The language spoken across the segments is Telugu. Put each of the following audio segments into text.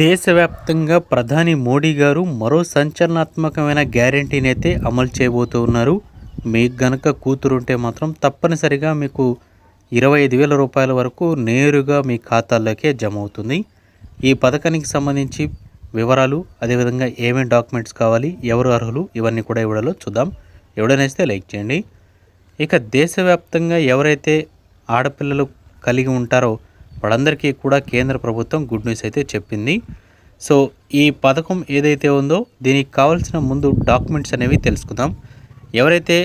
దేశవ్యాప్తంగా ప్రధాని మోడీ గారు మరో సంచలనాత్మకమైన గ్యారంటీని అయితే అమలు చేయబోతూ ఉన్నారు. మీకు గనక కూతురుంటే మాత్రం తప్పనిసరిగా మీకు ఇరవై ఐదు వేల రూపాయల వరకు నేరుగా మీ ఖాతాల్లోకే జమ అవుతుంది ఈ పథకానికి సంబంధించి వివరాలు అదేవిధంగా ఏమేమి డాక్యుమెంట్స్ కావాలి ఎవరు అర్హులు ఇవన్నీ కూడా ఇవ్వడంలో చూద్దాం. ఎవడనేస్తే లైక్ చేయండి. ఇక దేశవ్యాప్తంగా ఎవరైతే ఆడపిల్లలు కలిగి ఉంటారో వాళ్ళందరికీ కూడా కేంద్ర ప్రభుత్వం గుడ్ న్యూస్ అయితే చెప్పింది. సో ఈ పథకం ఏదైతే ఉందో దీనికి కావాల్సిన ముందు డాక్యుమెంట్స్ అనేవి తెలుసుకుందాం. ఎవరైతే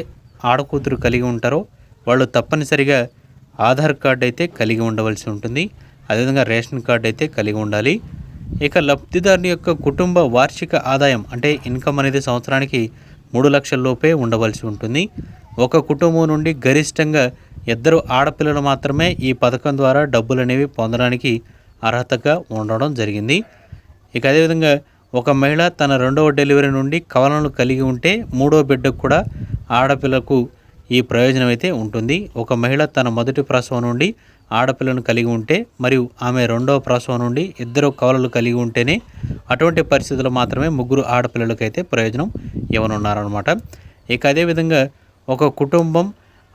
ఆడకూతురు కలిగి ఉంటారో వాళ్ళు తప్పనిసరిగా ఆధార్ కార్డ్ అయితే కలిగి ఉండవలసి ఉంటుంది. అదేవిధంగా రేషన్ కార్డ్ అయితే కలిగి ఉండాలి. ఇక లబ్ధిదారుని యొక్క కుటుంబ వార్షిక ఆదాయం అంటే ఇన్కమ్ అనేది సంవత్సరానికి మూడు లక్షల లోపే ఉండవలసి ఉంటుంది. ఒక కుటుంబం నుండి గరిష్టంగా ఇద్దరు ఆడపిల్లలు మాత్రమే ఈ పథకం ద్వారా డబ్బులు అనేవి పొందడానికి అర్హతగా ఉండడం జరిగింది. ఇక అదేవిధంగా ఒక మహిళ తన రెండవ డెలివరీ నుండి కవలను కలిగి ఉంటే మూడో బిడ్డకు కూడా ఆడపిల్లకు ఈ ప్రయోజనం అయితే ఉంటుంది. ఒక మహిళ తన మొదటి ప్రసవం నుండి ఆడపిల్లను కలిగి ఉంటే మరియు ఆమె రెండవ ప్రసవం నుండి ఇద్దరు కవలలు కలిగి ఉంటేనే అటువంటి పరిస్థితుల్లో మాత్రమే ముగ్గురు ఆడపిల్లలకైతే ప్రయోజనం ఇవ్వనున్నారనమాట ఇక అదేవిధంగా ఒక కుటుంబం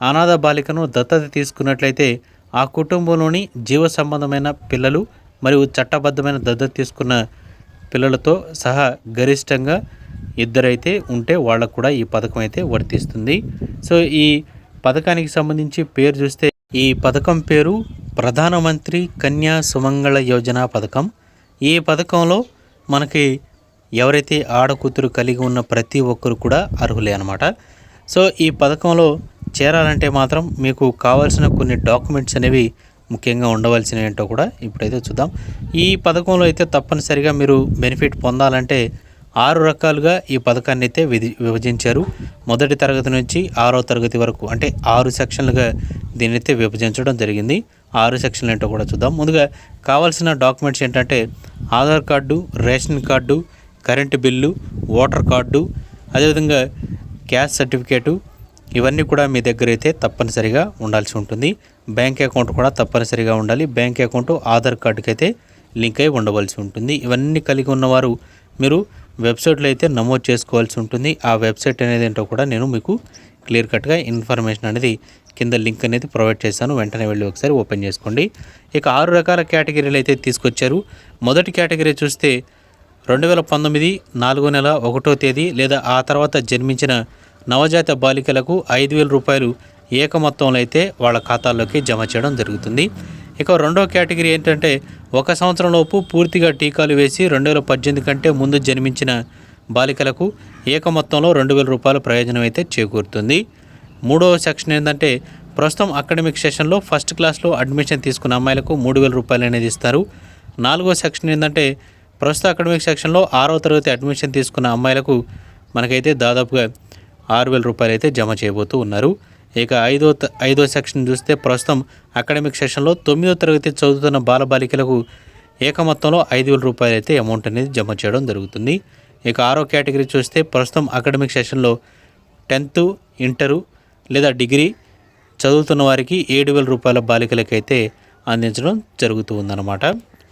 అనాథ బాలికను దత్తత తీసుకున్నట్లయితే ఆ కుటుంబంలోని జీవ సంబంధమైన పిల్లలు మరియు చట్టబద్ధమైన దత్తత తీసుకున్న పిల్లలతో సహా గరిష్టంగా ఇద్దరైతే ఉంటే వాళ్ళకు కూడా ఈ పథకం అయితే వర్తిస్తుంది. సో ఈ పథకానికి సంబంధించి పేరు చూస్తే ఈ పథకం పేరు ప్రధానమంత్రి కన్యా సుమంగళ యోజన పథకం. ఈ పథకంలో మనకి ఎవరైతే ఆడకూతురు కలిగి ఉన్న ప్రతి ఒక్కరు కూడా అర్హులే అనమాట సో ఈ పథకంలో చేరాలంటే మాత్రం మీకు కావాల్సిన కొన్ని డాక్యుమెంట్స్ అనేవి ముఖ్యంగా ఉండవలసినవి ఏంటో కూడా ఇప్పుడైతే చూద్దాం. ఈ పథకంలో అయితే తప్పనిసరిగా మీరు బెనిఫిట్ పొందాలంటే ఆరు రకాలుగా ఈ పథకాన్ని అయితే విధి విభజించారు. మొదటి తరగతి నుంచి ఆరో తరగతి వరకు అంటే ఆరు సెక్షన్లుగా దీన్ని అయితే విభజించడం జరిగింది. ఆరు సెక్షన్లు ఏంటో కూడా చూద్దాం. ముందుగా కావాల్సిన డాక్యుమెంట్స్ ఏంటంటే Aadhaar card ration card current bill voter card అదేవిధంగా క్యాస్ట్ సర్టిఫికేటు ఇవన్నీ కూడా మీ దగ్గర అయితే తప్పనిసరిగా ఉండాల్సి ఉంటుంది. బ్యాంక్ అకౌంట్ కూడా తప్పనిసరిగా ఉండాలి. బ్యాంక్ అకౌంట్ ఆధార్ కార్డుకి అయితే లింక్ అయి ఉండవలసి ఉంటుంది. ఇవన్నీ కలిగి ఉన్నవారు మీరు వెబ్సైట్లో అయితే నమోదు చేసుకోవాల్సి ఉంటుంది. ఆ వెబ్సైట్ అనేది ఏంటో కూడా నేను మీకు క్లియర్ కట్గా ఇన్ఫర్మేషన్ అనేది కింద లింక్ అనేది ప్రొవైడ్ చేశాను. వెంటనే వెళ్ళి ఒకసారి ఓపెన్ చేసుకోండి. ఇక ఆరు రకాల కేటగిరీలు అయితే తీసుకొచ్చారు. మొదటి కేటగిరీ చూస్తే రెండు వేల పంతొమ్మిది నాలుగో నెల ఒకటో తేదీ లేదా ఆ తర్వాత జన్మించిన నవజాత బాలికలకు ఐదు వేల రూపాయలు ఏక మొత్తంలో అయితే వాళ్ళ ఖాతాల్లోకి జమ చేయడం జరుగుతుంది. ఇక రెండో కేటగిరీ ఏంటంటే ఒక సంవత్సరంలోపు పూర్తిగా టీకాలు వేసి రెండు వేల పద్దెనిమిది కంటే ముందు జన్మించిన బాలికలకు ఏక మొత్తంలో రెండు వేల రూపాయల ప్రయోజనం అయితే చేకూరుతుంది. మూడవ సెక్షన్ ఏంటంటే ప్రస్తుతం అకాడమిక్ సెషన్లో ఫస్ట్ క్లాస్లో అడ్మిషన్ తీసుకున్న అమ్మాయిలకు మూడు వేల రూపాయలు అనేది ఇస్తారు. నాలుగో సెక్షన్ ఏంటంటే ప్రస్తుత అకాడమిక్ సెక్షన్లో ఆరో తరగతి అడ్మిషన్ తీసుకున్న అమ్మాయిలకు మనకైతే దాదాపుగా ఆరు వేల రూపాయలు అయితే జమ చేయబోతూ ఉన్నారు. ఇక ఐదో త- ఐదో సెక్షన్ చూస్తే ప్రస్తుతం అకాడమిక్ సెషన్లో తొమ్మిదో తరగతి చదువుతున్న బాలబాలికలకు ఏక మొత్తంలో ఐదు వేల రూపాయలు అయితే అమౌంట్ అనేది జమ చేయడం జరుగుతుంది. ఇక ఆరో కేటగిరీ చూస్తే ప్రస్తుతం అకాడమిక్ సెషన్లో టెన్త్ ఇంటరు లేదా డిగ్రీ చదువుతున్న వారికి ఏడు వేల రూపాయల బాలికలకైతే అందించడం జరుగుతూ ఉందన్నమాట.